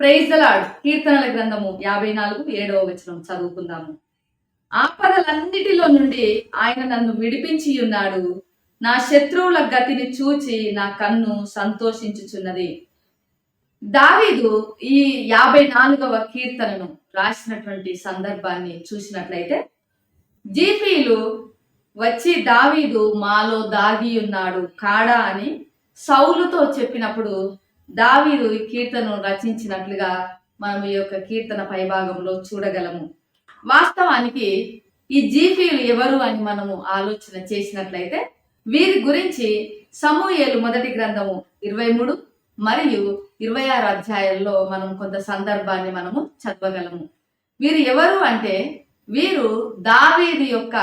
ప్రైజ్లాడ్ కీర్తనల గ్రంథము యాభై నాలుగు ఏడవ వచనం చదువుకుందాము. ఆపదలన్నిటిలో నుండి ఆయన నన్ను విడిపించి ఉన్నాడు. నా శత్రువుల గతిని చూచి నా కన్ను సంతోషించుచున్నది. దావీదు ఈ యాభై నాలుగవ కీర్తనను రాసినటువంటి సందర్భాన్ని చూసినట్లయితే జీఫీలు వచ్చి దావీదు మాలో దాగి ఉన్నాడు కాడా అని సౌలుతో చెప్పినప్పుడు దావీదు ఈ కీర్తనను రచించినట్లుగా మనం ఈ యొక్క కీర్తన పైభాగంలో చూడగలము. వాస్తవానికి ఈ జీఫీలు ఎవరు అని మనము ఆలోచన చేసినట్లయితే వీరి గురించి సమూయేలు మొదటి గ్రంథము ఇరవై మూడు మరియు ఇరవై ఆరు అధ్యాయాల్లో మనం కొంత సందర్భాన్ని మనము చదవగలము. వీరు ఎవరు అంటే వీరు దావీది యొక్క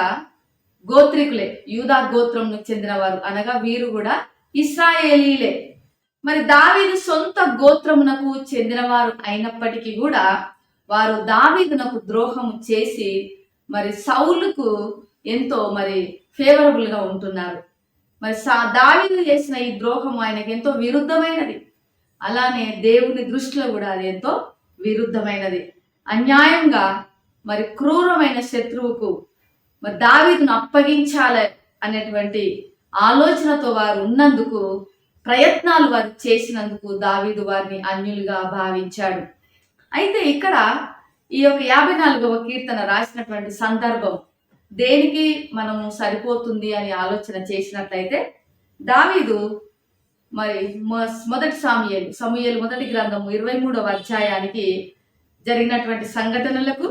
గోత్రికులే యూదా గోత్రంకు చెందినవారు అనగా వీరు కూడా ఇస్రాయేలీలే. మరి దావీదు సొంత గోత్రమునకు చెందినవారు అయినప్పటికీ కూడా వారు దావీదునకు ద్రోహము చేసి మరి సౌలుకు ఎంతో మరి ఫేవరబుల్గా ఉంటున్నారు. మరి సా దావీదు చేసిన ఈ ద్రోహం ఆయనకు ఎంతో విరుద్ధమైనది. అలానే దేవుని దృష్టిలో కూడా అది ఎంతో విరుద్ధమైనది. అన్యాయంగా మరి క్రూరమైన శత్రువుకు మరి దావీదును అప్పగించాలి అనేటువంటి ఆలోచనతో వారు ఉన్నందుకు ప్రయత్నాలు వారు చేసినందుకు దావీదు వారిని అన్యులుగా భావించాడు. అయితే ఇక్కడ ఈ యొక్క యాభై నాలుగవ కీర్తన రాసినటువంటి సందర్భం దేనికి మనము సరిపోతుంది అని ఆలోచన చేసినట్లయితే దావీదు మరి మొ- మొదటి సాముయేలు సమూయేలు మొదటి గ్రంథము ఇరవై మూడవ అధ్యాయానికి జరిగినటువంటి సంఘటనలకు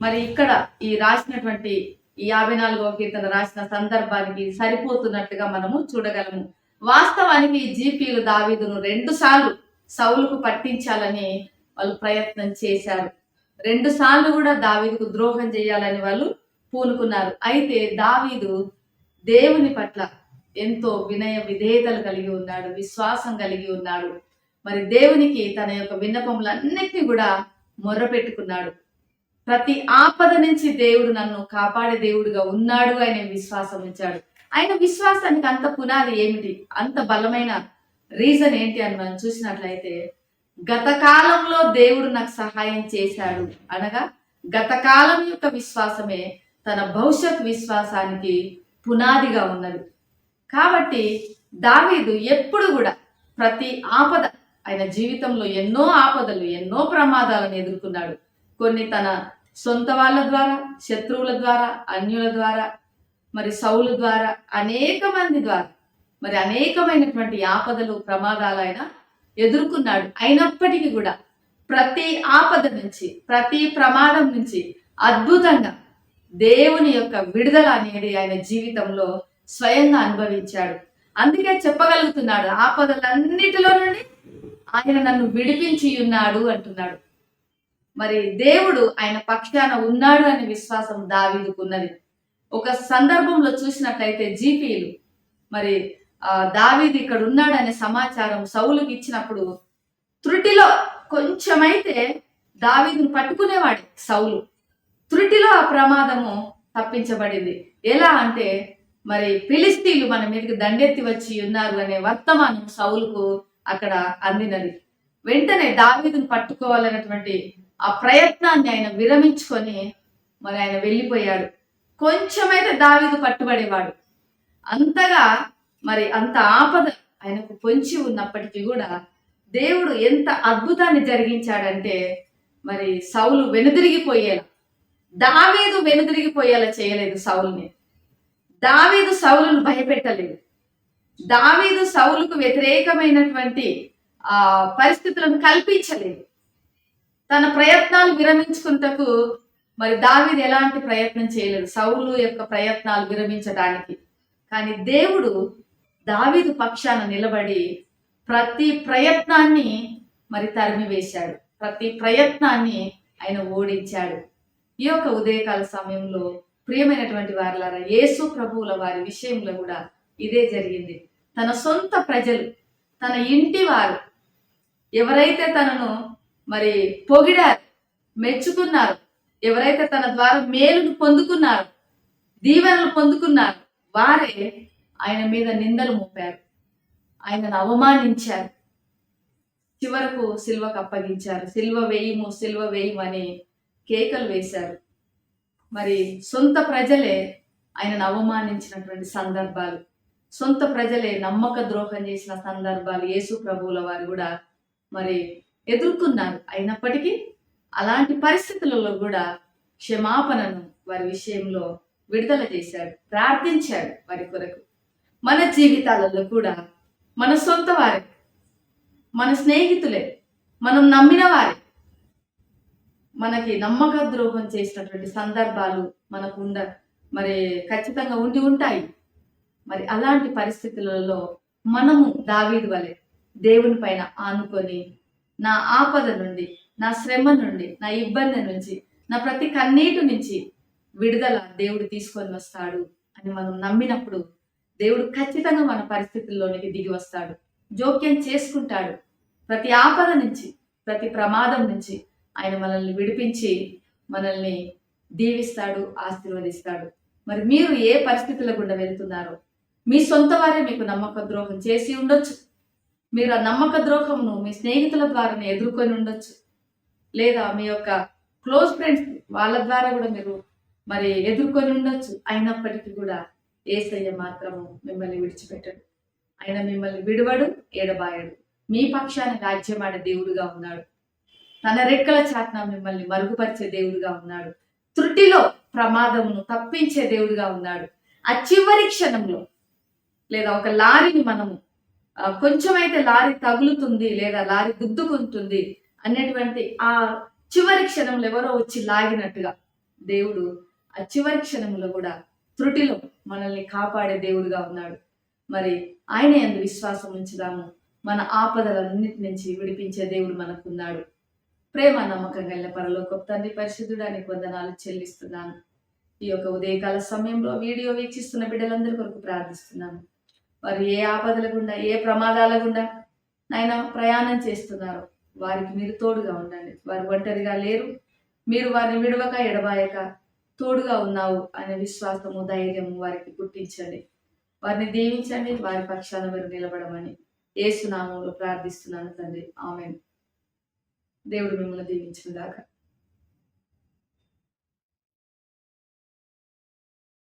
మరి ఇక్కడ ఈ రాసినటువంటి ఈ యాభై నాలుగవ కీర్తన రాసిన సందర్భానికి సరిపోతున్నట్టుగా మనము చూడగలము. వాస్తవానికి ఈ జీపీలు దావీదును రెండు సార్లు సౌలుకు పట్టించాలని వాళ్ళు ప్రయత్నం చేశారు. రెండు సార్లు కూడా దావీదుకు ద్రోహం చేయాలని వాళ్ళు పూనుకున్నారు. అయితే దావీదు దేవుని పట్ల ఎంతో వినయ విధేయతలు కలిగి ఉన్నాడు విశ్వాసం కలిగి ఉన్నాడు. మరి దేవునికి తన యొక్క విన్నపములన్నిటినీ కూడా మొర్రపెట్టుకున్నాడు. ప్రతి ఆపద నుంచి దేవుడు నన్ను కాపాడే దేవుడుగా ఉన్నాడు అనే విశ్వాసం ఉంచాడు. ఆయన విశ్వాసానికి అంత పునాది ఏమిటి? అంత బలమైన రీజన్ ఏంటి అని మనం చూసినట్లయితే గత కాలంలో దేవుడు నాకు సహాయం చేశాడు అనగా గత కాలం యొక్క విశ్వాసమే తన భవిష్యత్ విశ్వాసానికి పునాదిగా ఉన్నది. కాబట్టి దావీదు ఎప్పుడు కూడా ప్రతి ఆపద ఆయన జీవితంలో ఎన్నో ఆపదలు ఎన్నో ప్రమాదాలను ఎదుర్కొన్నాడు. కొన్ని తన సొంత వాళ్ళ ద్వారా శత్రువుల ద్వారా అన్యుల ద్వారా మరి సౌలు ద్వారా అనేక మంది ద్వారా మరి అనేకమైనటువంటి ఆపదలు ప్రమాదాలు ఆయన ఎదుర్కొన్నాడు. అయినప్పటికీ కూడా ప్రతి ఆపద నుంచి ప్రతి ప్రమాదం నుంచి అద్భుతంగా దేవుని యొక్క విడుదల అనేది ఆయన జీవితంలో స్వయంగా అనుభవించాడు. అందుకే చెప్పగలుగుతున్నాడు ఆపదలన్నిటిలో నుండి ఆయన నన్ను విడిపించి ఉన్నాడు అంటున్నాడు. మరి దేవుడు ఆయన పక్షాన ఉన్నాడు అనే విశ్వాసం దావీదుకున్నది ఒక సందర్భంలో చూసినట్లయితే జీపీలు. మరి ఆ, ఇక్కడ ఉన్నాడనే సమాచారం సౌలుకి ఇచ్చినప్పుడు త్రుటిలో కొంచెమైతే దావీదును పట్టుకునేవాడు సౌలు. త్రుటిలో ఆ ప్రమాదము తప్పించబడింది. ఎలా అంటే మరి ఫిలిస్తీన్లు మన మీదకి దండెత్తి వచ్చి ఉన్నారు అనే వర్తమానం సౌలుకు అక్కడ అందినది. వెంటనే దావీదును పట్టుకోవాలన్నటువంటి ఆ ప్రయత్నాన్ని ఆయన విరమించుకొని మరి ఆయన వెళ్ళిపోయాడు. కొంచెమైతే దావీదు పట్టుబడేవాడు. అంతగా మరి అంత ఆపద ఆయనకు పొంచి ఉన్నప్పటికీ కూడా దేవుడు ఎంత అద్భుతాన్ని జరిగించాడంటే మరి సౌలు వెనుదిరిగిపోయేలా. దావీదు వెనుదిరిగిపోయేలా చేయలేదు సౌలుని. దావీదు సౌలును భయపెట్టలేదు. దావీదు సౌలుకు వ్యతిరేకమైనటువంటి ఆ పరిస్థితులను కల్పించలేదు. తన ప్రయత్నాలు విరమించుకుంటకు మరి దావిది ఎలాంటి ప్రయత్నం చేయలేదు. సౌలు యొక్క ప్రయత్నాలు విరమించడానికి. కానీ దేవుడు దావీదు పక్షాన నిలబడి ప్రతి ప్రయత్నాన్ని మరి తరిమివేశాడు. ప్రతి ప్రయత్నాన్ని ఆయన ఓడించాడు. ఈ యొక్క ఉదయకాల సమయంలో ప్రియమైనటువంటి వారిలారా యేసు ప్రభువుల వారి విషయంలో కూడా ఇదే జరిగింది. తన సొంత ప్రజలు తన ఇంటి వారు ఎవరైతే తనను మరి పొగిడారు మెచ్చుకున్నారు ఎవరైతే తన ద్వారా మేలును పొందుకున్నారు దీవెనలు పొందుకున్నారు వారే ఆయన మీద నిందలు మోపారు. ఆయనను అవమానించారు. చివరకు సిల్వకు అప్పగించారు. సిల్వ వేయము సిల్వ వేయమని కేకలు వేశారు. మరి సొంత ప్రజలే ఆయనను అవమానించినటువంటి సందర్భాలు సొంత ప్రజలే నమ్మక ద్రోహం చేసిన సందర్భాలు యేసు ప్రభువుల వారు కూడా మరి ఎదుర్కొన్నారు. అయినప్పటికీ అలాంటి పరిస్థితులలో కూడా క్షమాపణను వారి విషయంలో విడుదల చేశాడు ప్రార్థించాడు వారి కొరకు. మన జీవితాలలో కూడా మన సొంత వారి మన స్నేహితులే మనం నమ్మిన వారే. మనకి నమ్మక ద్రోహం చేసినటువంటి సందర్భాలు మనకు ఉండ మరి ఖచ్చితంగా ఉండి ఉంటాయి. మరి అలాంటి పరిస్థితులలో మనము దావీదు వలె దేవుని పైన ఆనుకొని నా ఆపద నుండి నా శ్రమ నుండి నా ఇబ్బంది నుంచి నా ప్రతి కన్నీటి నుంచి విడుదల దేవుడు తీసుకొని వస్తాడు అని మనం నమ్మినప్పుడు దేవుడు ఖచ్చితంగా మన పరిస్థితుల్లోనికి దిగి వస్తాడు. జోక్యం చేసుకుంటాడు. ప్రతి ఆపద నుంచి ప్రతి ప్రమాదం నుంచి ఆయన మనల్ని విడిపించి మనల్ని దీవిస్తాడు ఆశీర్వదిస్తాడు. మరి మీరు ఏ పరిస్థితుల గుండా వెళ్తున్నారో మీ సొంత వారే మీకు నమ్మక ద్రోహం చేసి ఉండొచ్చు. మీరు ఆ నమ్మక ద్రోహంను మీ స్నేహితుల ద్వారానే ఎదుర్కొని ఉండొచ్చు. లేదా మీ యొక్క క్లోజ్ ఫ్రెండ్స్ వాళ్ళ ద్వారా కూడా మీరు మరి ఎదుర్కొని ఉండొచ్చు. అయినప్పటికీ కూడా ఏసయ్య మాత్రము మిమ్మల్ని విడిచిపెట్టడు. ఆయన మిమ్మల్ని విడువడు ఎడబాయడు మీ పక్షాన రాజ్యమాడే దేవుడుగా ఉన్నాడు. తన రెక్కల చాట్న మిమ్మల్ని మరుగుపరిచే దేవుడుగా ఉన్నాడు. త్రుటిలో ప్రమాదమును తప్పించే దేవుడుగా ఉన్నాడు. ఆ చివరి క్షణంలో లేదా ఒక లారీని మనము కొంచెమైతే లారీ తగులుతుంది లేదా లారీ గుద్దుకుంటుంది అనేటువంటి ఆ చివరి క్షణంలో ఎవరో వచ్చి లాగినట్టుగా దేవుడు ఆ చివరి క్షణంలో కూడా త్రుటిలో మనల్ని కాపాడే దేవుడుగా ఉన్నాడు. మరి ఆయన ఎందు విశ్వాసం ఉంచుదాము. మన ఆపదలన్నిటి నుంచి విడిపించే దేవుడు మనకున్నాడు. ప్రేమ నమ్మకం కలిగిన పరలోక తండ్రి పరిశుద్ధుడానికి వందనాలు చెల్లిస్తున్నాను. ఈ యొక్క ఉదయకాల సమయంలో వీడియో వీక్షిస్తున్న బిడ్డలందరి కొరకు ప్రార్థిస్తున్నాను. వారు ఏ ఆపదల గుండా ఏ ప్రమాదాల గుండా నాయన ప్రయాణం చేస్తున్నారు. వారికి మీరు తోడుగా ఉండండి. వారు ఒంటరిగా లేరు. మీరు వారిని విడవక ఎడబాయక తోడుగా ఉన్నావు అనే విశ్వాసము ధైర్యము వారికి పుట్టించండి. వారిని దీవించండి. వారి పక్షాన మీరు నిలబడమని ఏసునామంలో ప్రార్థిస్తున్నాను తండ్రి. ఆమె దేవుడు మిమ్మల్ని దీవించిన దాకా